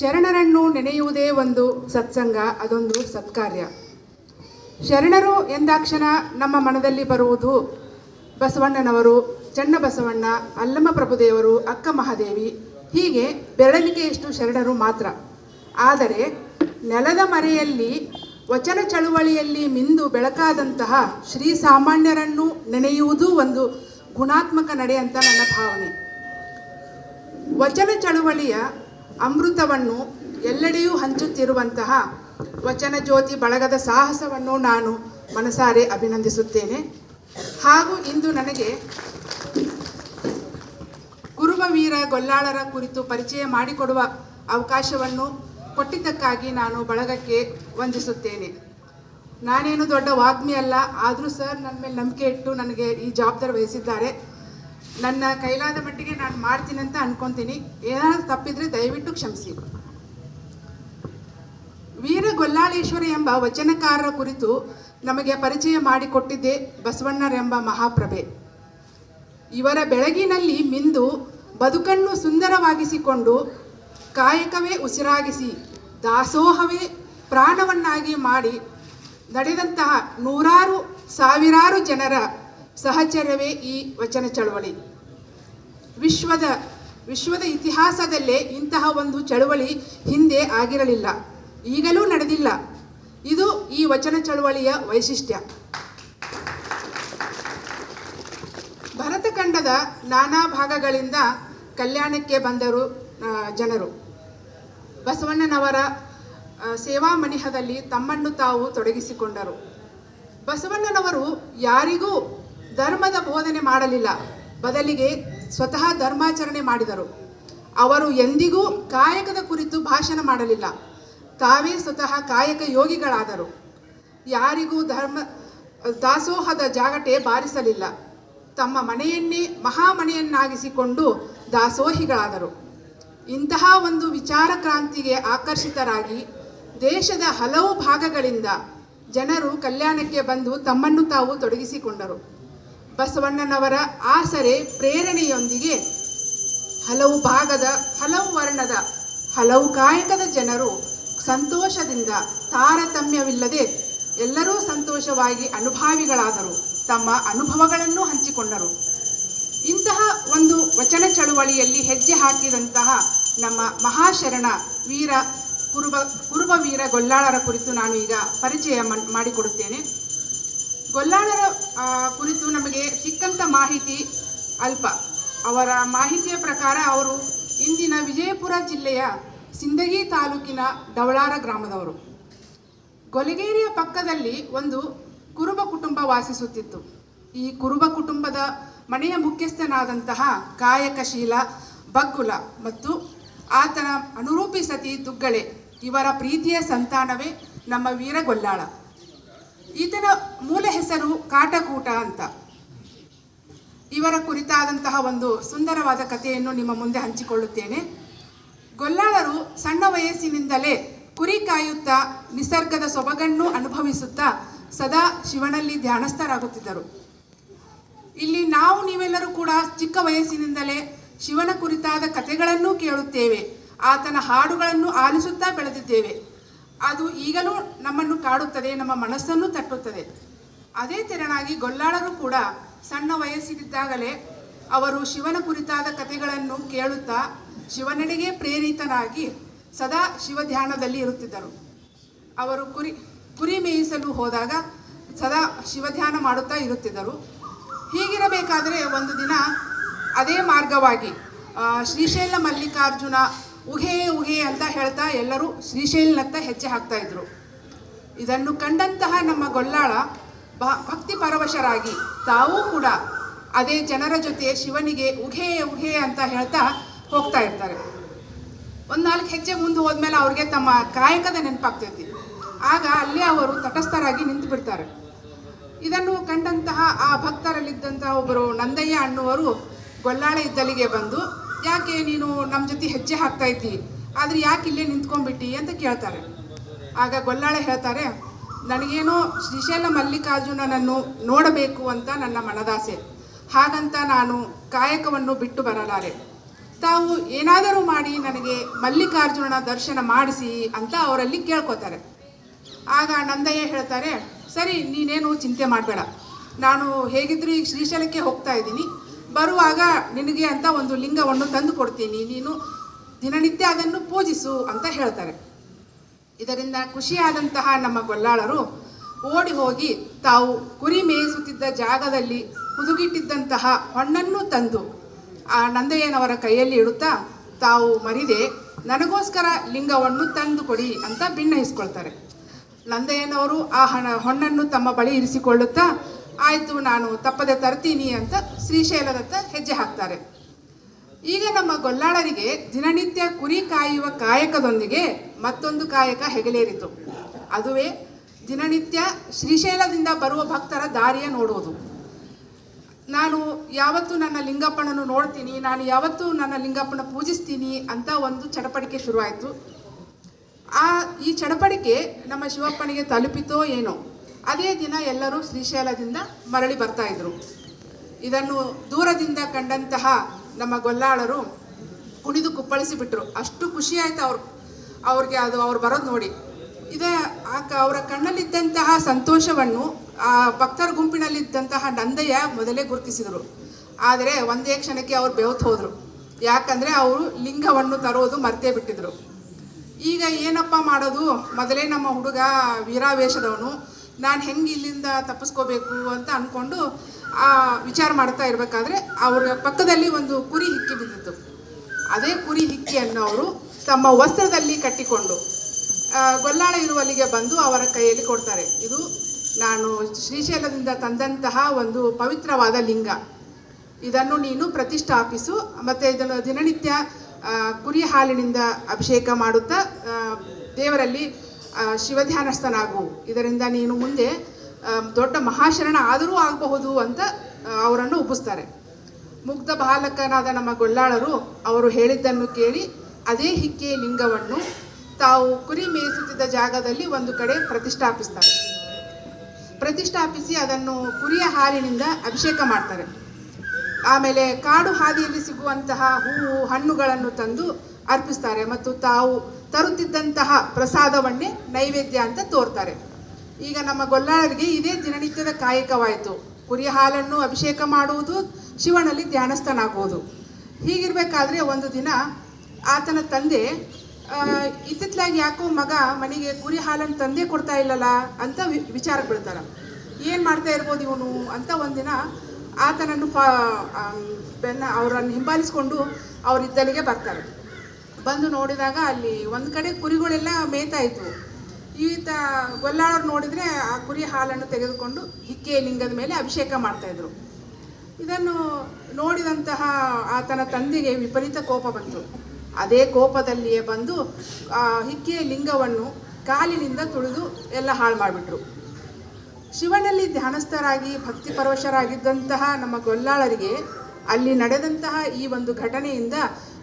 ಶರಣರನ್ನು ನೆನೆಯುವುದೇ ಒಂದು ಸತ್ಸಂಗ, ಅದೊಂದು ಸತ್ಕಾರ್ಯ. ಶರಣರು ಎಂದಾಕ್ಷಣ ನಮ್ಮ ಮನದಲ್ಲಿ ಬರುವುದು ಬಸವಣ್ಣನವರು ಚನ್ನಬಸವಣ್ಣ ಅಲ್ಲಮ್ಮ ಪ್ರಭುದೇವರು, ಅಕ್ಕ ಮಹಾದೇವಿ, ಹೀಗೆ ಬೆರಳಿಗೆಯಷ್ಟು ಶರಣರು ಮಾತ್ರ. ಆದರೆ ನೆಲದ ಮರೆಯಲ್ಲಿ, ವಚನ ಚಳುವಳಿಯಲ್ಲಿ ಮಿಂದು ಬೆಳಕಾದಂತಹ ಶ್ರೀ ಸಾಮಾನ್ಯರನ್ನು ನೆನೆಯುವುದೂ ಒಂದು ಗುಣಾತ್ಮಕ ನಡೆ ಅಂತ ನನ್ನ ಭಾವನೆ. ವಚನ ಚಳುವಳಿಯ ಅಮೃತವನ್ನು ಎಲ್ಲೆಡೆಯೂ ಹಂಚುತ್ತಿರುವಂತಹ ವಚನ ಜ್ಯೋತಿ ಬಳಗದ ಸಾಹಸವನ್ನು ನಾನು ಮನಸಾರೆ ಅಭಿನಂದಿಸುತ್ತೇನೆ. ಹಾಗೂ ಇಂದು ನನಗೆ ಕುರುಬವೀರ ಗೊಲ್ಲಾಳರ ಕುರಿತು ಪರಿಚಯ ಮಾಡಿಕೊಡುವ ಅವಕಾಶವನ್ನು ಕೊಟ್ಟಿದ್ದಕ್ಕಾಗಿ ನಾನು ಬಳಗಕ್ಕೆ ವಂದಿಸುತ್ತೇನೆ. ನಾನೇನು ದೊಡ್ಡ ವಾಗ್ಮಿ ಅಲ್ಲ ಆದರೂ ಸರ್ ನನ್ನ ಮೇಲೆ ನಂಬಿಕೆ ಇಟ್ಟು ನನಗೆ ಈ ಜವಾಬ್ದಾರಿ ವಹಿಸಿದ್ದಾರೆ. ನನ್ನ ಕೈಲಾದ ಮಟ್ಟಿಗೆ ನಾನು ಮಾಡ್ತೀನಿ ಅಂತ ಅನ್ಕೊಂತೀನಿ. ಏನಾದರೂ ತಪ್ಪಿದ್ರೆ ದಯವಿಟ್ಟು ಕ್ಷಮಿಸಿ. ವೀರ ಗೊಲ್ಲಾಳೇಶ್ವರ ಎಂಬ ವಚನಕಾರರ ಕುರಿತು ನಮಗೆ ಪರಿಚಯ ಮಾಡಿಕೊಟ್ಟಿದ್ದೆ ಬಸವಣ್ಣರೆಂಬ ಮಹಾಪ್ರಭೆ. ಇವರ ಬೆಳಗಿನಲ್ಲಿ ಮಿಂದು ಬದುಕನ್ನು ಸುಂದರವಾಗಿಸಿಕೊಂಡು ಕಾಯಕವೇ ಉಸಿರಾಗಿಸಿ ದಾಸೋಹವೇ ಪ್ರಾಣವನ್ನಾಗಿ ಮಾಡಿ ನಡೆದಂತಹ ನೂರಾರು ಸಾವಿರಾರು ಜನರ ಸಹಚರ್ಯವೇ ಈ ವಚನ ಚಳವಳಿ. ವಿಶ್ವದ ವಿಶ್ವದ ಇತಿಹಾಸದಲ್ಲೇ ಇಂತಹ ಒಂದು ಚಳವಳಿ ಹಿಂದೆ ಆಗಿರಲಿಲ್ಲ. ಈಗಲೂ ನಡೆದಿಲ್ಲ. ಇದು ಈ ವಚನ ಚಳವಳಿಯ ವೈಶಿಷ್ಟ್ಯ. ಭರತಖಂಡದ ನಾನಾ ಭಾಗಗಳಿಂದ ಕಲ್ಯಾಣಕ್ಕೆ ಬಂದರು ಜನರು. ಬಸವಣ್ಣನವರ ಸೇವಾ ಮನಿಹದಲ್ಲಿ ತಮ್ಮನ್ನು ತಾವು ತೊಡಗಿಸಿಕೊಂಡರು. ಬಸವಣ್ಣನವರು ಯಾರಿಗೂ ಧರ್ಮದ ಬೋಧನೆ ಮಾಡಲಿಲ್ಲ. ಬದಲಿಗೆ ಸ್ವತಃ ಧರ್ಮಾಚರಣೆ ಮಾಡಿದರು. ಅವರು ಎಂದಿಗೂ ಕಾಯಕದ ಕುರಿತು ಭಾಷಣ ಮಾಡಲಿಲ್ಲ. ತಾವೇ ಸ್ವತಃ ಕಾಯಕ ಯೋಗಿಗಳಾದರು. ಯಾರಿಗೂ ಧರ್ಮ, ದಾಸೋಹದ ಜಾಗಟೆ ಬಾರಿಸಲಿಲ್ಲ. ತಮ್ಮ ಮನೆಯನ್ನೇ ಮಹಾಮನೆಯನ್ನಾಗಿಸಿಕೊಂಡು ದಾಸೋಹಿಗಳಾದರು. ಇಂತಹ ಒಂದು ವಿಚಾರ ಕ್ರಾಂತಿಗೆ ಆಕರ್ಷಿತರಾಗಿ ದೇಶದ ಹಲವು ಭಾಗಗಳಿಂದ ಜನರು ಕಲ್ಯಾಣಕ್ಕೆ ಬಂದು ತಮ್ಮನ್ನು ತಾವು ತೊಡಗಿಸಿಕೊಂಡರು. ಬಸವಣ್ಣನವರ ಆಸರೆ ಪ್ರೇರಣೆಯೊಂದಿಗೆ ಹಲವು ಭಾಗದ, ಹಲವು ವರ್ಣದ, ಹಲವು ಕಾಯಕದ ಜನರು ಸಂತೋಷದಿಂದ ತಾರತಮ್ಯವಿಲ್ಲದೆ ಎಲ್ಲರೂ ಸಂತೋಷವಾಗಿ ಅನುಭಾವಿಗಳಾದರು, ತಮ್ಮ ಅನುಭವಗಳನ್ನು ಹಂಚಿಕೊಂಡರು. ಇಂತಹ ಒಂದು ವಚನ ಚಳುವಳಿಯಲ್ಲಿ ಹೆಜ್ಜೆ ಹಾಕಿದಂತಹ ನಮ್ಮ ಮಹಾಶರಣ ವೀರ ಕುರುಬ ಕುರುಬ ವೀರ ಗೊಲ್ಲಾಳರ ಕುರಿತು ನಾನು ಈಗ ಪರಿಚಯ ಮಾಡಿಕೊಡುತ್ತೇನೆ. ಗೊಲ್ಲಾಳರ ಕುರಿತು ನಮಗೆ ಸಿಕ್ಕಂಥ ಮಾಹಿತಿ ಅಲ್ಪ. ಅವರ ಮಾಹಿತಿಯ ಪ್ರಕಾರ ಅವರು ಇಂದಿನ ವಿಜಯಪುರ ಜಿಲ್ಲೆಯ ಸಿಂದಗಿ ತಾಲೂಕಿನ ದವಳಾರ ಗ್ರಾಮದವರು. ಗೊಲಗೇರಿಯ ಪಕ್ಕದಲ್ಲಿ ಒಂದು ಕುರುಬ ಕುಟುಂಬ ವಾಸಿಸುತ್ತಿತ್ತು. ಈ ಕುರುಬ ಕುಟುಂಬದ ಮನೆಯ ಮುಖ್ಯಸ್ಥನಾದಂತಹ ಕಾಯಕಶೀಲ ಬಗ್ಗುಲ ಮತ್ತು ಆತನ ಅನುರೂಪಿ ಸತಿ ದುಗ್ಗಳೆ ಇವರ ಪ್ರೀತಿಯ ಸಂತಾನವೇ ನಮ್ಮ ವೀರಗೊಲ್ಲಾಳ ಈತನ ಮೂಲ ಹೆಸರು ಕಾಟಕೂಟ ಅಂತ. ಇವರ ಕುರಿತಾದಂತಹ ಒಂದು ಸುಂದರವಾದ ಕಥೆಯನ್ನು ನಿಮ್ಮ ಮುಂದೆ ಹಂಚಿಕೊಳ್ಳುತ್ತೇನೆ. ಗೊಲ್ಲಾಳರು ಸಣ್ಣ ವಯಸ್ಸಿನಿಂದಲೇ ಕುರಿ ಕಾಯುತ್ತಾ ನಿಸರ್ಗದ ಸೊಬಗನ್ನು ಅನುಭವಿಸುತ್ತಾ ಸದಾ ಶಿವನಲ್ಲಿ ಧ್ಯಾನಸ್ಥರಾಗುತ್ತಿದ್ದರು. ಇಲ್ಲಿ ನಾವು ನೀವೆಲ್ಲರೂ ಕೂಡ ಚಿಕ್ಕ ವಯಸ್ಸಿನಿಂದಲೇ ಶಿವನ ಕುರಿತಾದ ಕಥೆಗಳನ್ನು ಕೇಳುತ್ತೇವೆ. ಆತನ ಹಾಡುಗಳನ್ನು ಆಲಿಸುತ್ತಾ ಬೆಳೆದಿದ್ದೇವೆ. ಅದು ಈಗಲೂ ನಮ್ಮನ್ನು ಕಾಡುತ್ತದೆ, ನಮ್ಮ ಮನಸ್ಸನ್ನು ತಟ್ಟುತ್ತದೆ. ಅದೇ ತೆರನಾಗಿ ಗೊಲ್ಲಾಳರು ಕೂಡ ಸಣ್ಣ ವಯಸ್ಸಿದ್ದಾಗಲೇ ಅವರು ಶಿವನ ಕುರಿತಾದ ಕಥೆಗಳನ್ನು ಕೇಳುತ್ತಾ ಶಿವನೆಡೆಗೆ ಪ್ರೇರಿತನಾಗಿ ಸದಾ ಶಿವ ಧ್ಯಾನದಲ್ಲಿ ಇರುತ್ತಿದ್ದರು. ಅವರು ಕುರಿ ಕುರಿ ಮೇಯಿಸಲು ಹೋದಾಗ ಸದಾ ಶಿವಧ್ಯಾನ ಮಾಡುತ್ತಾ ಇರುತ್ತಿದ್ದರು. ಹೀಗಿರಬೇಕಾದರೆ ಒಂದು ದಿನ ಅದೇ ಮಾರ್ಗವಾಗಿ ಶ್ರೀಶೈಲ ಮಲ್ಲಿಕಾರ್ಜುನ ಉಹೇ ಉಹೇ ಅಂತ ಹೇಳ್ತಾ ಎಲ್ಲರೂ ಶ್ರೀಶೈಲನತ್ತ ಹೆಜ್ಜೆ ಹಾಕ್ತಾ ಇದ್ರು. ಇದನ್ನು ಕಂಡಂತಹ ನಮ್ಮ ಗೊಲ್ಲಾಳ ಭಕ್ತಿ ಪರವಶರಾಗಿ ತಾವೂ ಕೂಡ ಅದೇ ಜನರ ಜೊತೆ ಶಿವನಿಗೆ ಉಹೆ ಉಹೆ ಅಂತ ಹೇಳ್ತಾ ಹೋಗ್ತಾ ಇರ್ತಾರೆ. ಒಂದು ನಾಲ್ಕು ಹೆಜ್ಜೆ ಮುಂದೆ ಹೋದ್ಮೇಲೆ ಅವ್ರಿಗೆ ತಮ್ಮ ಕಾಯಕದ ನೆನಪಾಗ್ತೈತಿ. ಆಗ ಅಲ್ಲಿ ಅವರು ತಟಸ್ಥರಾಗಿ ನಿಂತು ಬಿಡ್ತಾರೆ ಇದನ್ನು ಕಂಡಂತಹ ಆ ಭಕ್ತರಲ್ಲಿದ್ದಂತಹ ಒಬ್ಬರು ನಂದಯ್ಯ ಅನ್ನುವರು ಗೊಲ್ಲಾಳ ಇದ್ದಲಿಗೆ ಬಂದು ಯಾಕೆ ನೀನು ನಮ್ಮ ಜೊತೆ ಹೆಜ್ಜೆ ಹಾಕ್ತಾ ಇದ್ದಿ? ಆದರೆ ಯಾಕೆ ಇಲ್ಲೇ ನಿಂತ್ಕೊಂಡ್ಬಿಟ್ಟಿ ಅಂತ ಕೇಳ್ತಾರೆ. ಆಗ ಗೊಲ್ಲಾಳೆ ಹೇಳ್ತಾರೆ, ನನಗೇನೋ ಶ್ರೀಶೈಲ ಮಲ್ಲಿಕಾರ್ಜುನನನ್ನು ನೋಡಬೇಕು ಅಂತ ನನ್ನ ಮನದಾಸೆ. ಹಾಗಂತ ನಾನು ಕಾಯಕವನ್ನು ಬಿಟ್ಟು ಬರಲಾರೆ. ತಾವು ಏನಾದರೂ ಮಾಡಿ ನನಗೆ ಮಲ್ಲಿಕಾರ್ಜುನನ ದರ್ಶನ ಮಾಡಿಸಿ ಅಂತ ಅವರಲ್ಲಿ ಕೇಳ್ಕೊತಾರೆ. ಆಗ ನಂದಯ್ಯ ಹೇಳ್ತಾರೆ, ಸರಿ, ನೀನೇನು ಚಿಂತೆ ಮಾಡಬೇಡ. ನಾನು ಹೇಗಿದ್ದರೂ ಈಗ ಶ್ರೀಶೈಲಕ್ಕೆ ಹೋಗ್ತಾ ಇದ್ದೀನಿ. ಬರುವಾಗ ನಿನಗೆ ಅಂತ ಒಂದು ಲಿಂಗವನ್ನು ತಂದು ಕೊಡ್ತೀನಿ. ನೀನು ದಿನನಿತ್ಯ ಅದನ್ನು ಪೂಜಿಸು ಅಂತ ಹೇಳ್ತಾರೆ. ಇದರಿಂದ ಖುಷಿಯಾದಂತಹ ನಮ್ಮ ಗೊಲ್ಲಾಳರು ಓಡಿ ಹೋಗಿ ತಾವು ಕುರಿ ಮೇಯಿಸುತ್ತಿದ್ದ ಜಾಗದಲ್ಲಿ ಹುದುಗಿಟ್ಟಿದ್ದಂತಹ ಹೊಣ್ಣನ್ನು ತಂದು ಆ ನಂದಯ್ಯನವರ ಕೈಯಲ್ಲಿ ಇಡುತ್ತಾ ತಾವು ಮರಿದೆ ನನಗೋಸ್ಕರ ಲಿಂಗವನ್ನು ತಂದು ಕೊಡಿ ಅಂತ ಭಿನ್ನಹಿಸ್ಕೊಳ್ತಾರೆ ನಂದಯ್ಯನವರು ಆ ಹಣ ಹೊಣ್ಣನ್ನು ತಮ್ಮ ಬಳಿ ಇರಿಸಿಕೊಳ್ಳುತ್ತಾ ಆಯಿತು, ನಾನು ತಪ್ಪದೆ ತರ್ತೀನಿ ಅಂತ ಶ್ರೀಶೈಲದತ್ತ ಹೆಜ್ಜೆ ಹಾಕ್ತಾರೆ. ಈಗ ನಮ್ಮ ಗೊಲ್ಲಾಳರಿಗೆ ದಿನನಿತ್ಯ ಕುರಿ ಕಾಯುವ ಕಾಯಕದೊಂದಿಗೆ ಮತ್ತೊಂದು ಕಾಯಕ ಹೆಗಲೇರಿತು. ಅದುವೇ ದಿನನಿತ್ಯ ಶ್ರೀಶೈಲದಿಂದ ಬರುವ ಭಕ್ತರ ದಾರಿಯ ನೋಡುವುದು. ನಾನು ಯಾವತ್ತು ನನ್ನ ಲಿಂಗಪ್ಪನನ್ನು ನೋಡ್ತೀನಿ, ನಾನು ಯಾವತ್ತು ನನ್ನ ಲಿಂಗಪ್ಪನ ಪೂಜಿಸ್ತೀನಿ ಅಂತ ಒಂದು ಚಡಪಡಿಕೆ ಶುರುವಾಯಿತು. ಆ, ಈ ಚಡಪಡಿಕೆ ನಮ್ಮ ಶಿವಪ್ಪನಿಗೆ ತಲುಪಿತೋ ಏನೋ? ಅದೇ ದಿನ ಎಲ್ಲರೂ ಶ್ರೀಶೈಲದಿಂದ ಮರಳಿ ಬರ್ತಾ ಇದ್ರು. ಇದನ್ನು ದೂರದಿಂದ ಕಂಡಂತಹ ನಮ್ಮ ಗೊಲ್ಲಾಳರು ಕುಣಿದು ಕುಪ್ಪಳಿಸಿ ಬಿಟ್ರು ಅಷ್ಟು ಖುಷಿ ಆಯ್ತು ಅವ್ರು. ಅವ್ರಿಗೆ ಅದು ಅವ್ರು ಬರೋದು ನೋಡಿ. ಇದ ಅವರ ಕಣ್ಣಲ್ಲಿದ್ದಂತಹ ಸಂತೋಷವನ್ನು ಆ ಭಕ್ತರ ಗುಂಪಿನಲ್ಲಿದ್ದಂತಹ ನಂದಯ್ಯ ಮೊದಲೇ ಗುರುತಿಸಿದರು. ಆದರೆ ಒಂದೇ ಕ್ಷಣಕ್ಕೆ ಅವ್ರು ಬೆವತ್ತು ಹೋದರು. ಯಾಕಂದರೆ ಅವರು ಲಿಂಗವನ್ನು ತರೋದು ಮರ್ತೇ ಬಿಟ್ಟಿದ್ರು. ಈಗ ಏನಪ್ಪ ಮಾಡೋದು? ಮೊದಲೇ ನಮ್ಮ ಹುಡುಗ ವೀರಾವೇಶದವನು. ನಾನು ಹೆಂಗೆ ಇಲ್ಲಿಂದ ತಪ್ಪಿಸ್ಕೋಬೇಕು ಅಂತ ಅಂದ್ಕೊಂಡು ವಿಚಾರ ಮಾಡ್ತಾ ಇರಬೇಕಾದ್ರೆ ಅವರ ಪಕ್ಕದಲ್ಲಿ ಒಂದು ಕುರಿ ಹಿಕ್ಕಿ ಬಿದ್ದಿತ್ತು. ಅದೇ ಕುರಿ ಹಿಕ್ಕಿಯನ್ನು ಅವರು ತಮ್ಮ ವಸ್ತ್ರದಲ್ಲಿ ಕಟ್ಟಿಕೊಂಡು ಗೊಲ್ಲಾಳ ಇರುವಲ್ಲಿಗೆ ಬಂದು ಅವರ ಕೈಯಲ್ಲಿ ಕೊಡ್ತಾರೆ. ಇದು ನಾನು ಶ್ರೀಶೈಲದಿಂದ ತಂದಂತಹ ಒಂದು ಪವಿತ್ರವಾದ ಲಿಂಗ. ಇದನ್ನು ನೀನು ಪ್ರತಿಷ್ಠಾಪಿಸು, ಮತ್ತು ಇದನ್ನು ದಿನನಿತ್ಯ ಕುರಿ ಹಾಲಿನಿಂದ ಅಭಿಷೇಕ ಮಾಡುತ್ತಾ ದೇವರಲ್ಲಿ ಶಿವಧ್ಯಾನಸ್ಥನಾಗು. ಇದರಿಂದ ನೀನು ಮುಂದೆ ದೊಡ್ಡ ಮಹಾಶರಣ ಆದರೂ ಆಗಬಹುದು ಅಂತ ಅವರನ್ನು ಒಪ್ಪಿಸ್ತಾರೆ. ಮುಗ್ಧ ಬಾಲಕನಾದ ನಮ್ಮ ಗೊಲ್ಲಾಳರು ಅವರು ಹೇಳಿದ್ದನ್ನು ಕೇಳಿ ಅದೇ ಹಿಕ್ಕೆ ಲಿಂಗವನ್ನು ತಾವು ಕುರಿ ಮೇಯಿಸುತ್ತಿದ್ದ ಜಾಗದಲ್ಲಿ ಒಂದು ಕಡೆ ಪ್ರತಿಷ್ಠಾಪಿಸ್ತಾರೆ. ಪ್ರತಿಷ್ಠಾಪಿಸಿ ಅದನ್ನು ಕುರಿಯ ಹಾಲಿನಿಂದ ಅಭಿಷೇಕ ಮಾಡ್ತಾರೆ. ಆಮೇಲೆ ಕಾಡು ಹಾದಿಯಲ್ಲಿ ಸಿಗುವಂತಹ ಹೂವು, ಹಣ್ಣುಗಳನ್ನು ತಂದು ಅರ್ಪಿಸ್ತಾರೆ ಮತ್ತು ತಾವು ತರುತ್ತಿದ್ದಂತಹ ಪ್ರಸಾದವನ್ನೇ ನೈವೇದ್ಯ ಅಂತ ತೋರ್ತಾರೆ. ಈಗ ನಮ್ಮ ಗೊಲ್ಲಾಳರಿಗೆ ಇದೇ ದಿನನಿತ್ಯದ ಕಾಯಕವಾಯಿತು. ಕುರಿಯ ಹಾಲನ್ನು ಅಭಿಷೇಕ ಮಾಡುವುದು, ಶಿವನಲ್ಲಿ ಧ್ಯಾನಸ್ಥನಾಗುವುದು. ಹೀಗಿರಬೇಕಾದ್ರೆ ಒಂದು ದಿನ ಆತನ ತಂದೆ ಇತ್ತಿತ್ತಲಾಗಿ ಯಾಕೋ ಮಗ ಮನೆಗೆ ಕುರಿ ಹಾಲನ್ನು ತಂದೆ ಕೊಡ್ತಾ ಇಲ್ಲಲ್ಲ ಅಂತ ವಿ ವಿಚಾರಕ್ಕೆ ಬೀಳ್ತಾರೆ ಏನು ಮಾಡ್ತಾ ಇರ್ಬೋದು ಇವನು ಅಂತ ಒಂದಿನ ಆತನನ್ನು ಬೆನ್ನ ಅವರನ್ನು ಹಿಂಬಾಲಿಸ್ಕೊಂಡು ಅವರಿದ್ದಲ್ಲಿಗೆ ಬರ್ತಾರೆ. ಬಂದು ನೋಡಿದಾಗ ಅಲ್ಲಿ ಒಂದು ಕಡೆ ಕುರಿಗಳೆಲ್ಲ ಮೇಯ್ತಾ ಇದ್ವು ಈತ ಗೊಲ್ಲಾಳರು ನೋಡಿದರೆ ಆ ಕುರಿ ಹಾಲನ್ನು ತೆಗೆದುಕೊಂಡು ಹಿಕ್ಕೆ ಲಿಂಗದ ಮೇಲೆ ಅಭಿಷೇಕ ಮಾಡ್ತಾಯಿದ್ರು. ಇದನ್ನು ನೋಡಿದಂತಹ ಆತನ ತಂದೆಗೆ ವಿಪರೀತ ಕೋಪ ಬಂತು. ಅದೇ ಕೋಪದಲ್ಲಿಯೇ ಬಂದು ಆ ಹಿಕ್ಕೆಯ ಲಿಂಗವನ್ನು ಕಾಲಿನಿಂದ ತುಳಿದು ಎಲ್ಲ ಹಾಳು ಮಾಡಿಬಿಟ್ರು. ಶಿವನಲ್ಲಿ ಧ್ಯಾನಸ್ಥರಾಗಿ, ಭಕ್ತಿ ಪರವಶರಾಗಿದ್ದಂತಹ ನಮ್ಮ ಗೊಲ್ಲಾಳರಿಗೆ ಅಲ್ಲಿ ನಡೆದಂತಹ ಈ ಒಂದು ಘಟನೆಯಿಂದ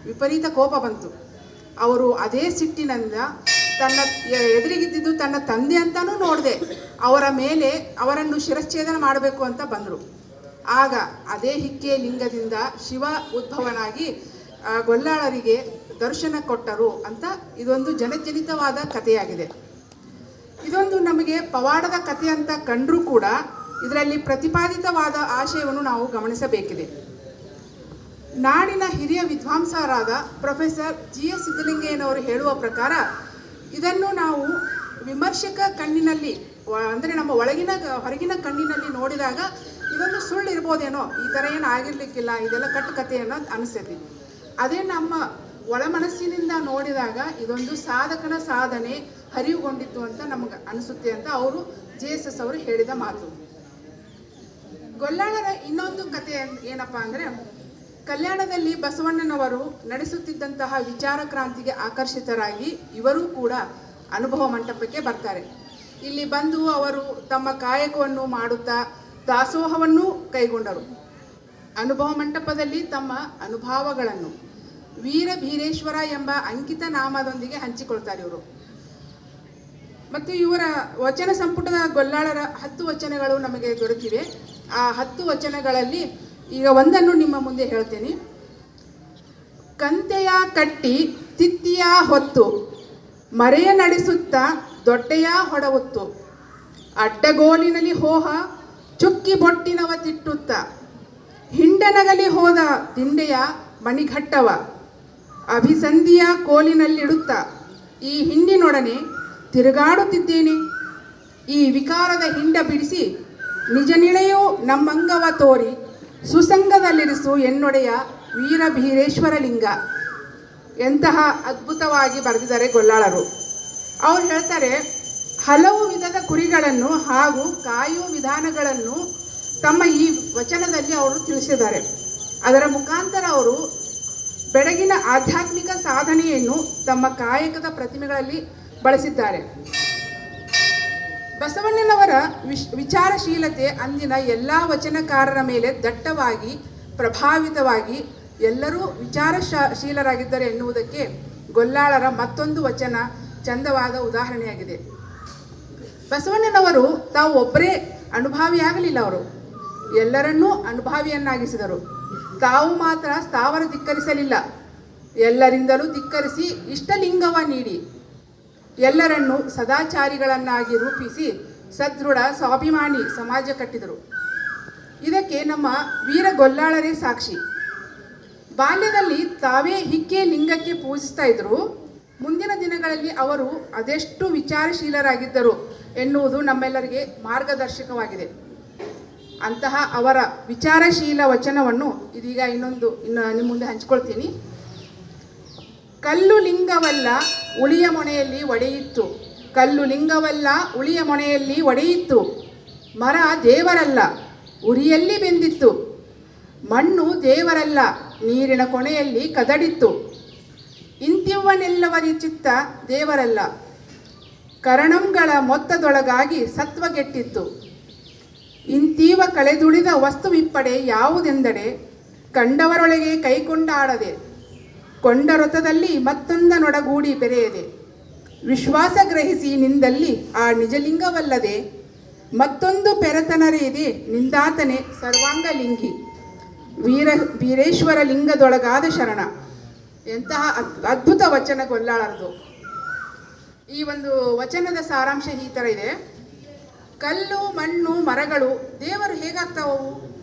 ವಿಪರೀತ ಕೋಪ ಬಂತು. ಅವರು ಅದೇ ಸಿಟ್ಟಿನಿಂದ ತನ್ನ ಎದುರಿಗಿದ್ದಿದ್ದು ತನ್ನ ತಂದೆ ಅಂತಾನೂ ನೋಡಿದೆ. ಅವರ ಮೇಲೆ ಅವರನ್ನು ಶಿರಚ್ಛೇದನ ಮಾಡಬೇಕು ಅಂತ ಬಂದರು. ಆಗ ಅದೇ ಹಿಕ್ಕೆ ಲಿಂಗದಿಂದ ಶಿವ ಉದ್ಭವನಾಗಿ ಗೊಲ್ಲಾಳರಿಗೆ ದರ್ಶನ ಕೊಟ್ಟರು ಅಂತ ಇದೊಂದು ಜನಜನಿತವಾದ ಕಥೆಯಾಗಿದೆ. ಇದೊಂದು ನಮಗೆ ಪವಾಡದ ಕಥೆ ಅಂತ ಕಂಡರೂ ಕೂಡ ಇದರಲ್ಲಿ ಪ್ರತಿಪಾದಿತವಾದ ಆಶಯವನ್ನು ನಾವು ಗಮನಿಸಬೇಕಿದೆ. ನಾಡಿನ ಹಿರಿಯ ವಿದ್ವಾಂಸರಾದ ಪ್ರೊಫೆಸರ್ ಜಿ ಎಸ್ ಸಿದ್ದಲಿಂಗಯ್ಯನವರು ಹೇಳುವ ಪ್ರಕಾರ, ಇದನ್ನು ನಾವು ವಿಮರ್ಶಕ ಕಣ್ಣಿನಲ್ಲಿ ಅಂದರೆ ನಮ್ಮ ಒಳಗಿನ ಹೊರಗಿನ ಕಣ್ಣಿನಲ್ಲಿ ನೋಡಿದಾಗ ಇದೊಂದು ಸುಳ್ಳು ಇರ್ಬೋದೇನೋ ಈ ಥರ ಏನು ಆಗಿರ್ಲಿಕ್ಕಿಲ್ಲ, ಇದೆಲ್ಲ ಕಟ್ಟುಕತೆ ಅನ್ನೋ ಅನಿಸ್ತೈತಿ. ಅದೇ ನಮ್ಮ ಒಳ ಮನಸ್ಸಿನಿಂದ ನೋಡಿದಾಗ ಇದೊಂದು ಸಾಧಕನ ಸಾಧನೆ ಹರಿವುಗೊಂಡಿತ್ತು ಅಂತ ನಮಗೆ ಅನಿಸುತ್ತೆ ಅಂತ ಅವರು ಜೆ ಎಸ್ ಎಸ್ ಅವರು ಹೇಳಿದ ಮಾತು. ಗೊಲ್ಲಾಳರ ಇನ್ನೊಂದು ಕತೆ ಏನಪ್ಪಾ ಅಂದರೆ ಕಲ್ಯಾಣದಲ್ಲಿ ಬಸವಣ್ಣನವರು ನಡೆಸುತ್ತಿದ್ದಂತಹ ವಿಚಾರ ಕ್ರಾಂತಿಗೆ ಆಕರ್ಷಿತರಾಗಿ ಇವರೂ ಕೂಡ ಅನುಭವ ಮಂಟಪಕ್ಕೆ ಬರ್ತಾರೆ. ಇಲ್ಲಿ ಬಂದು ಅವರು ತಮ್ಮ ಕಾಯಕವನ್ನು ಮಾಡುತ್ತಾ ದಾಸೋಹವನ್ನು ಕೈಗೊಂಡರು. ಅನುಭವ ಮಂಟಪದಲ್ಲಿ ತಮ್ಮ ಅನುಭವಗಳನ್ನು ವೀರ ಭೀರೇಶ್ವರ ಎಂಬ ಅಂಕಿತ ನಾಮದೊಂದಿಗೆ ಹಂಚಿಕೊಳ್ತಾರೆ ಇವರು. ಮತ್ತು ಇವರ ವಚನ ಸಂಪುಟದ ಗೊಲ್ಲಾಳರ ಹತ್ತು ವಚನಗಳು ನಮಗೆ ದೊರೆತಿವೆ ಆ ಹತ್ತು ವಚನಗಳಲ್ಲಿ ಈಗ ಒಂದನ್ನು ನಿಮ್ಮ ಮುಂದೆ ಹೇಳ್ತೇನೆ. ಕಂತೆಯ ಕಟ್ಟಿ ತಿತ್ತಿಯ ಹೊತ್ತು, ಮರೆಯ ನಡೆಸುತ್ತಾ ದೊಡ್ಡೆಯ ಹೊಡವೊತ್ತು ಅಡ್ಡಗೋಲಿನಲ್ಲಿ ಹೋಹ, ಚುಕ್ಕಿ ಬೊಟ್ಟಿನವ ತಿಟ್ಟುತ್ತ. ಹಿಂಡನಗಲಿ ಹೋದ ದಿಂಡೆಯ ಮಣಿಘಟ್ಟವ. ಅಭಿಸಂಧಿಯ ಕೋಲಿನಲ್ಲಿಡುತ್ತ. ಈ ಹಿಂಡಿನೊಡನೆ ತಿರುಗಾಡುತ್ತಿದ್ದೇನೆ. ಈ ವಿಕಾರದ ಹಿಂಡ ಬಿಡಿಸಿ ನಿಜ ನಿಳೆಯೂ ನಮ್ಮಂಗವ ತೋರಿ ಸುಸಂಗದಲ್ಲಿರಿಸು ಎನ್ನೊಡೆಯ ವೀರಭೀರೇಶ್ವರ ಲಿಂಗ ಎಂತಹ ಅದ್ಭುತವಾಗಿ ಬರೆದಿದ್ದಾರೆ ಗೊಲ್ಲಾಳರು. ಅವ್ರು ಹೇಳ್ತಾರೆ, ಹಲವು ವಿಧದ ಕುರಿಗಳನ್ನು ಹಾಗೂ ಕಾಯುವ ವಿಧಾನಗಳನ್ನು ತಮ್ಮ ಈ ವಚನದಲ್ಲಿ ಅವರು ತಿಳಿಸಿದ್ದಾರೆ. ಅದರ ಮುಖಾಂತರ ಅವರು ಬೆಳಗಿನ ಆಧ್ಯಾತ್ಮಿಕ ಸಾಧನೆಯನ್ನು ತಮ್ಮ ಕಾಯಕದ ಪ್ರತಿಮೆಗಳಲ್ಲಿ ಬಳಸಿದ್ದಾರೆ. ಬಸವಣ್ಣನವರ ವಿಚಾರಶೀಲತೆ ಅಂದಿನ ಎಲ್ಲ ವಚನಕಾರರ ಮೇಲೆ ದಟ್ಟವಾಗಿ, ಪ್ರಭಾವಿತವಾಗಿ ಎಲ್ಲರೂ ವಿಚಾರಶೀಲರಾಗಿದ್ದಾರೆ ಎನ್ನುವುದಕ್ಕೆ ಗೊಲ್ಲಾಳರ ಮತ್ತೊಂದು ವಚನ ಚಂದವಾದ ಉದಾಹರಣೆಯಾಗಿದೆ. ಬಸವಣ್ಣನವರು ತಾವು ಒಬ್ಬರೇ ಅನುಭಾವಿಯಾಗಲಿಲ್ಲ ಅವರು. ಎಲ್ಲರನ್ನೂ ಅನುಭಾವಿಯನ್ನಾಗಿಸಿದರು. ತಾವು ಮಾತ್ರ ಸ್ಥಾವರ ಧಿಕ್ಕರಿಸಲಿಲ್ಲ. ಎಲ್ಲರಿಂದಲೂ ಧಿಕ್ಕರಿಸಿ ಇಷ್ಟಲಿಂಗವ ನೀಡಿ. ಎಲ್ಲರನ್ನೂ ಸದಾಚಾರಿಗಳನ್ನಾಗಿ ರೂಪಿಸಿ ಸದೃಢ, ಸ್ವಾಭಿಮಾನಿ ಸಮಾಜ ಕಟ್ಟಿದರು. ಇದಕ್ಕೆ ನಮ್ಮ ವೀರ ಗೊಲ್ಲಾಳರೇ ಸಾಕ್ಷಿ. ಬಾಲ್ಯದಲ್ಲಿ ತಾವೇ ಹಿಕ್ಕೆ ಲಿಂಗಕ್ಕೆ ಪೂಜಿಸ್ತಾ ಇದ್ರು ಮುಂದಿನ ದಿನಗಳಲ್ಲಿ ಅವರು ಅದೆಷ್ಟು ವಿಚಾರಶೀಲರಾಗಿದ್ದರು ಎನ್ನುವುದು ನಮ್ಮೆಲ್ಲರಿಗೆ ಮಾರ್ಗದರ್ಶಕವಾಗಿದೆ. ಅಂತಹ ಅವರ ವಿಚಾರಶೀಲ ವಚನವನ್ನು ಇದೀಗ ಇನ್ನೊಂದು, ಇನ್ನು ನಿಮ್ಮ ಮುಂದೆ ಹಂಚ್ಕೊಳ್ತೀನಿ. ಕಲ್ಲು ಲಿಂಗವಲ್ಲ ಉಳಿಯ ಮೊಣೆಯಲ್ಲಿ ಒಡೆಯಿತ್ತು. ಕಲ್ಲು ಲಿಂಗವಲ್ಲ ಉಳಿಯ ಮೊಣೆಯಲ್ಲಿ ಒಡೆಯಿತ್ತು. ಮರ ದೇವರಲ್ಲ, ಉರಿಯಲ್ಲಿ ಬೆಂದಿತ್ತು. ಮಣ್ಣು ದೇವರಲ್ಲ, ನೀರಿನ ಕೊನೆಯಲ್ಲಿ ಕದಡಿತ್ತು. ಇಂತಿವ್ವನೆಲ್ಲವರಿ ಚಿತ್ತ ದೇವರಲ್ಲ. ಕರಣಂಗಳ ಮೊತ್ತದೊಳಗಾಗಿ ಸತ್ವಗೆಟ್ಟಿತ್ತು ಇಂತೀವ ಕಳೆದುಳಿದ ವಸ್ತುವಿಪ್ಪಡೆ ಯಾವುದೆಂದರೆ, ಕಂಡವರೊಳಗೆ ಕೈಕೊಂಡಾಡದೆ ಕೊಂಡ ರಥದಲ್ಲಿ ಮತ್ತೊಂದನೊಡಗೂಡಿ ಬೆರೆಯದೆ. ವಿಶ್ವಾಸ ಗ್ರಹಿಸಿ ನಿಂದಲ್ಲಿ ಆ ನಿಜಲಿಂಗವಲ್ಲದೆ ಮತ್ತೊಂದು ಪೆರತನರೇದೆ ನಿಂದಾತನೆ ಸರ್ವಾಂಗಲಿಂಗಿ. ವೀರ, ವೀರೇಶ್ವರ ಲಿಂಗದೊಳಗಾದ ಶರಣ. ಎಂತಹ ಅದ್- ಅದ್ಭುತ ವಚನ ಗೊಲ್ಲಾಳರದು ಈ ಒಂದು ವಚನದ ಸಾರಾಂಶ ಈ ಥರ ಇದೆ. ಕಲ್ಲು, ಮಣ್ಣು, ಮರಗಳು ದೇವರು ಹೇಗಾಗ್ತಾವವು?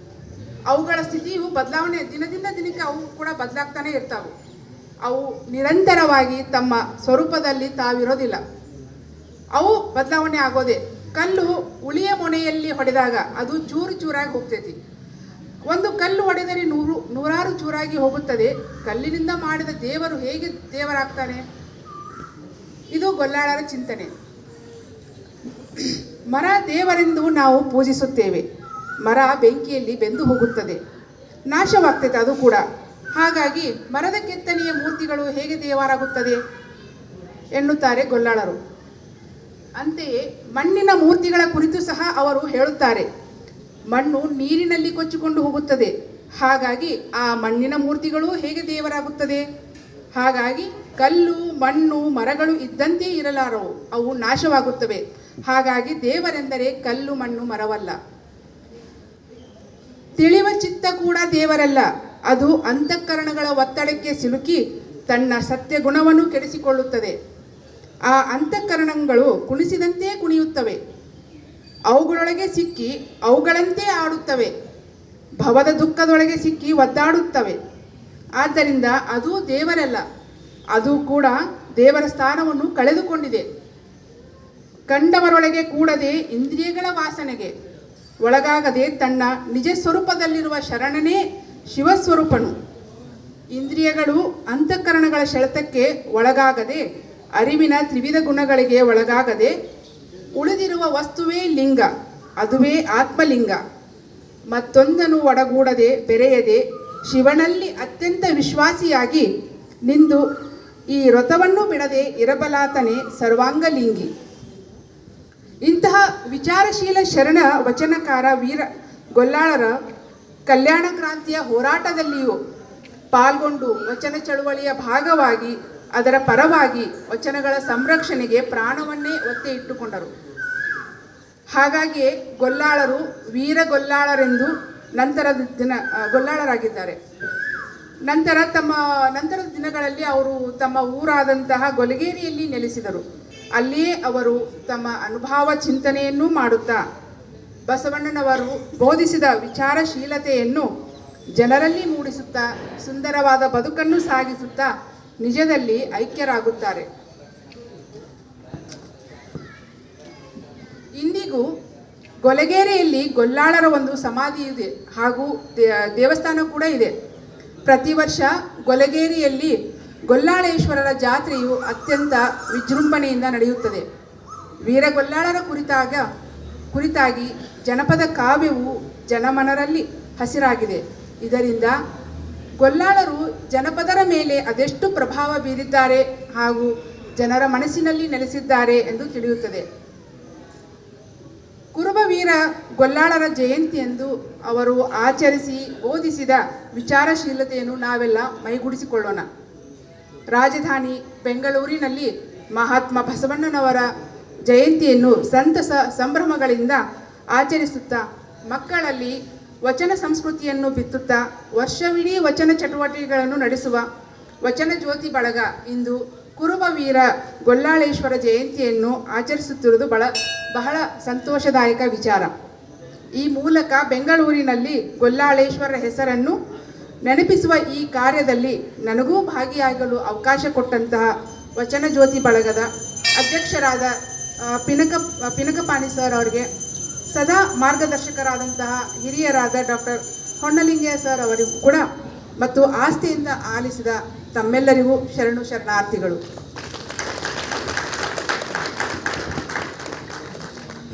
ಅವುಗಳ ಸ್ಥಿತಿಯು ಬದಲಾವಣೆ ದಿನದಿಂದ ದಿನಕ್ಕೆ ಅವು ಕೂಡ ಬದಲಾಗ್ತಾನೆ ಇರ್ತಾವೆ. ಅವು ನಿರಂತರವಾಗಿ ತಮ್ಮ ಸ್ವರೂಪದಲ್ಲಿ ತಾವಿರೋದಿಲ್ಲ. ಅವು ಬದಲಾವಣೆ ಆಗೋದೆ. ಕಲ್ಲು ಉಳಿಯ ಮೊನೆಯಲ್ಲಿ ಹೊಡೆದಾಗ ಅದು ಚೂರು ಚೂರಾಗಿ ಹೋಗ್ತೈತಿ. ಒಂದು ಕಲ್ಲು ಹೊಡೆದರೆ ನೂರು, ನೂರಾರು ಚೂರಾಗಿ ಹೋಗುತ್ತದೆ. ಕಲ್ಲಿನಿಂದ ಮಾಡಿದ ದೇವರು ಹೇಗೆ ದೇವರಾಗ್ತಾನೆ? ಇದು ಗೊಲ್ಲಾಳರ ಚಿಂತನೆ. ಮರ ದೇವರೆಂದು ನಾವು ಪೂಜಿಸುತ್ತೇವೆ. ಮರ ಬೆಂಕಿಯಲ್ಲಿ ಬೆಂದು ಹೋಗುತ್ತದೆ. ನಾಶವಾಗ್ತೈತೆ ಅದು ಕೂಡ. ಹಾಗಾಗಿ ಮರದ ಕೆತ್ತನೆಯ ಮೂರ್ತಿಗಳು ಹೇಗೆ ದೇವರಾಗುತ್ತದೆ? ಎನ್ನುತ್ತಾರೆ ಗೊಲ್ಲಾಳರು ಅಂತೆಯೇ ಮಣ್ಣಿನ ಮೂರ್ತಿಗಳ ಕುರಿತು ಸಹ ಅವರು ಹೇಳುತ್ತಾರೆ. ಮಣ್ಣು ನೀರಿನಲ್ಲಿ ಕೊಚ್ಚಿಕೊಂಡು ಹೋಗುತ್ತದೆ. ಹಾಗಾಗಿ ಆ ಮಣ್ಣಿನ ಮೂರ್ತಿಗಳು ಹೇಗೆ ದೇವರಾಗುತ್ತದೆ? ಹಾಗಾಗಿ ಕಲ್ಲು, ಮಣ್ಣು, ಮರಗಳು ಇದ್ದಂತೆ ಇರಲಾರವು, ಅವು ನಾಶವಾಗುತ್ತವೆ. ಹಾಗಾಗಿ ದೇವರೆಂದರೆ ಕಲ್ಲು, ಮಣ್ಣು, ಮರವಲ್ಲ. ತಿಳಿವ ಚಿತ್ತ ಕೂಡ ದೇವರಲ್ಲ. ಅದು ಅಂತಃಕರಣಗಳ ಒತ್ತಡಕ್ಕೆ ಸಿಲುಕಿ ತನ್ನ ಸತ್ಯ ಗುಣವನ್ನು ಕೆಡಿಸಿಕೊಳ್ಳುತ್ತದೆ. ಆ ಅಂತಃಕರಣಗಳು ಕುಣಿಸಿದಂತೆ ಕುಣಿಯುತ್ತವೆ. ಅವುಗಳೊಳಗೆ ಸಿಕ್ಕಿ ಅವುಗಳಂತೆ ಆಡುತ್ತವೆ. ಭವದ ದುಃಖದೊಳಗೆ ಸಿಕ್ಕಿ ಒದ್ದಾಡುತ್ತವೆ. ಆದ್ದರಿಂದ ಅದು ದೇವರಲ್ಲ, ಅದು ಕೂಡ ದೇವರ ಸ್ಥಾನವನ್ನು ಕಳೆದುಕೊಂಡಿದೆ. ಕಂಡವರೊಳಗೆ ಕೂಡದೆ ಇಂದ್ರಿಯಗಳ ವಾಸನೆಗೆ ಒಳಗಾಗದೆ ತನ್ನ ನಿಜ ಸ್ವರೂಪದಲ್ಲಿರುವ ಶರಣನೇ ಶಿವಸ್ವರೂಪನು. ಇಂದ್ರಿಯಗಳು ಅಂತಃಕರಣಗಳ ಸೆಳೆತಕ್ಕೆ ಒಳಗಾಗದೆ, ಅರಿವಿನ ತ್ರಿವಿಧ ಗುಣಗಳಿಗೆ ಒಳಗಾಗದೆ, ಉಳಿದಿರುವ ವಸ್ತುವೇ ಲಿಂಗ, ಅದುವೇ ಆತ್ಮಲಿಂಗ. ಮತ್ತೊಂದನ್ನು ಒಡಗೂಡದೆ ಬೆರೆಯದೆ, ಶಿವನಲ್ಲಿ ಅತ್ಯಂತ ವಿಶ್ವಾಸಿಯಾಗಿ ನಿಂದು ಈ ವ್ರತವನ್ನು ಬಿಡದೆ ಇರಬಲಾತನೆ ಸರ್ವಾಂಗಲಿಂಗಿ. ಇಂತಹ ವಿಚಾರಶೀಲ ಶರಣ ವಚನಕಾರ ವೀರ ಗೊಲ್ಲಾಳರ ಕಲ್ಯಾಣ ಕ್ರಾಂತಿಯ ಹೋರಾಟದಲ್ಲಿಯೂ ಪಾಲ್ಗೊಂಡು ವಚನ ಚಳುವಳಿಯ ಭಾಗವಾಗಿ ಅದರ ಪರವಾಗಿ ವಚನಗಳ ಸಂರಕ್ಷಣೆಗೆ ಪ್ರಾಣವನ್ನೇ ಒತ್ತೆ ಇಟ್ಟುಕೊಂಡರು. ಹಾಗಾಗಿಯೇ ಗೊಲ್ಲಾಳರು ವೀರ ಗೊಲ್ಲಾಳರೆಂದು ನಂತರದ ದಿನ ಗೊಲ್ಲಾಳರಾಗಿದ್ದಾರೆ. ನಂತರ ತಮ್ಮ ನಂತರದ ದಿನಗಳಲ್ಲಿ ಅವರು ತಮ್ಮ ಊರಾದಂತಹ ಗೊಲಗೇರಿಯಲ್ಲಿ ನೆಲೆಸಿದರು. ಅಲ್ಲಿಯೇ ಅವರು ತಮ್ಮ ಅನುಭವ ಚಿಂತನೆಯನ್ನೂ ಮಾಡುತ್ತಾ ಬಸವಣ್ಣನವರು ಬೋಧಿಸಿದ ವಿಚಾರಶೀಲತೆಯನ್ನು ಜನರಲ್ಲಿ ಮೂಡಿಸುತ್ತಾ, ಸುಂದರವಾದ ಬದುಕನ್ನು ಸಾಗಿಸುತ್ತಾ ನಿಜದಲ್ಲಿ ಐಕ್ಯರಾಗುತ್ತಾರೆ. ಇಂದಿಗೂ ಗೊಲಗೇರಿಯಲ್ಲಿ ಗೊಲ್ಲಾಳರ ಒಂದು ಸಮಾಧಿ ಇದೆ ಹಾಗೂ ದೇವಸ್ಥಾನ ಕೂಡ ಇದೆ. ಪ್ರತಿ ವರ್ಷ ಗೊಲಗೇರಿಯಲ್ಲಿ ಗೊಲ್ಲಾಳೇಶ್ವರರ ಜಾತ್ರೆಯು ಅತ್ಯಂತ ವಿಜೃಂಭಣೆಯಿಂದ ನಡೆಯುತ್ತದೆ. ವೀರಗೊಲ್ಲಾಳರ ಕುರಿತಾಗ ಕುರಿತಾಗಿ ಜನಪದ ಕಾವ್ಯವು ಜನಮನರಲ್ಲಿ ಹಸಿರಾಗಿದೆ. ಇದರಿಂದ ಗೊಲ್ಲಾಳರು ಜನಪದರ ಮೇಲೆ ಅದೆಷ್ಟು ಪ್ರಭಾವ ಬೀರಿದ್ದಾರೆ ಹಾಗೂ ಜನರ ಮನಸ್ಸಿನಲ್ಲಿ ನೆಲೆಸಿದ್ದಾರೆ ಎಂದು ತಿಳಿಯುತ್ತದೆ. ಕುರುಬವೀರ ಗೊಲ್ಲಾಳರ ಜಯಂತಿಯಂದು ಅವರು ಆಚರಿಸಿ ಓದಿಸಿದ ವಿಚಾರಶೀಲತೆಯನ್ನು ನಾವೆಲ್ಲ ಮೈಗೂಡಿಸಿಕೊಳ್ಳೋಣ. ರಾಜಧಾನಿ ಬೆಂಗಳೂರಿನಲ್ಲಿ ಮಹಾತ್ಮ ಬಸವಣ್ಣನವರ ಜಯಂತಿಯನ್ನು ಸಂತಸ ಸಂಭ್ರಮಗಳಿಂದ ಆಚರಿಸುತ್ತಾ, ಮಕ್ಕಳಲ್ಲಿ ವಚನ ಸಂಸ್ಕೃತಿಯನ್ನು ಬಿತ್ತುತ್ತಾ, ವರ್ಷವಿಡೀ ವಚನ ಚಟುವಟಿಕೆಗಳನ್ನು ನಡೆಸುವ ವಚನ ಜ್ಯೋತಿ ಬಳಗ ಇಂದು ಕುರುಬವೀರ ಗೊಲ್ಲಾಳೇಶ್ವರ ಜಯಂತಿಯನ್ನು ಆಚರಿಸುತ್ತಿರುವುದು ಬಹಳ ಬಹಳ ಸಂತೋಷದಾಯಕ ವಿಚಾರ. ಈ ಮೂಲಕ ಬೆಂಗಳೂರಿನಲ್ಲಿ ಗೊಲ್ಲಾಳೇಶ್ವರ ಹೆಸರನ್ನು ನೆನಪಿಸುವ ಈ ಕಾರ್ಯದಲ್ಲಿ ನನಗೂ ಭಾಗಿಯಾಗಲು ಅವಕಾಶ ಕೊಟ್ಟಂತಹ ವಚನ ಜ್ಯೋತಿ ಬಳಗದ ಅಧ್ಯಕ್ಷರಾದ ಪಿನಕ, ಪಿನಕಪಾಣಿ ಸರ್ ಅವರಿಗೆ ಸದಾ ಮಾರ್ಗದರ್ಶಕರಾದಂತಹ ಹಿರಿಯರಾದ ಡಾಕ್ಟರ್ ಹೊನ್ನಲಿಂಗಯ್ಯ ಸರ್ ಅವರಿಗೂ ಕೂಡ ಮತ್ತು ಆಸ್ತಿಯಿಂದ ಆಲಿಸಿದ ತಮ್ಮೆಲ್ಲರಿಗೂ ಶರಣು ಶರಣಾರ್ಥಿಗಳು.